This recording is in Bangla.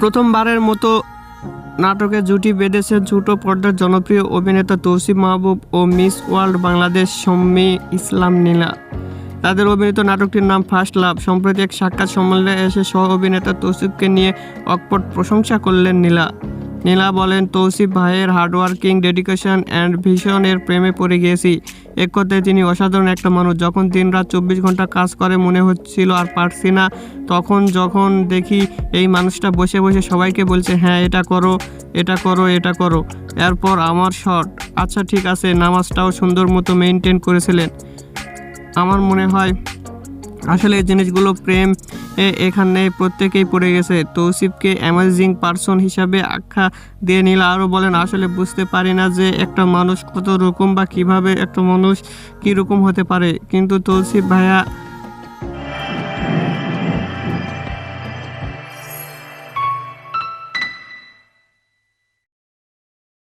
প্রথমবারের মতো নাটকে জুটি বেঁধেছেন ছোট পর্দার জনপ্রিয় অভিনেতা তৌসিফ মাহবুব ও মিস ওয়ার্ল্ড বাংলাদেশ সম্মি ইসলাম নীলা। তাদের অভিনীত নাটকটির নাম ফার্স্ট লাভ। সম্প্রতি এক সাক্ষাৎ সম্মেলনে এসে সহ অভিনেতা তৌসিফকে নিয়ে অকপট প্রশংসা করলেন নীলা। নীলা বলেন, তৌসিফ ভাইয়ের হার্ডওয়ার্কিং ডেডিকেশন অ্যান্ড ভিশনের প্রেমে পড়ে গিয়েছি। এক কথায় তিনি অসাধারণ একটা মানুষ। যখন দিন রাত চব্বিশ ঘণ্টা কাজ করে মনে হচ্ছিল আর পারছি না, তখন যখন দেখি এই মানুষটা বসে বসে সবাইকে বলছে হ্যাঁ এটা করো এটা করো এটা করো। এরপর আমার শট আচ্ছা ঠিক আছে। নামাজটাও সুন্দর মতো মেনটেন করেছিলেন। আমার মনে হয় আসলে এই জিনিসগুলো প্রেম এখানে প্রত্যেকেই পড়ে গেছে। তৌসিফকে অ্যামেজিং পার্সন হিসাবে আখ্যা দিয়ে নিল। আরও বলেন, আসলে বুঝতে পারি না যে একটা মানুষ কত রকম বা কীভাবে একটা মানুষ কীরকম হতে পারে। কিন্তু তৌসিফ ভাইয়া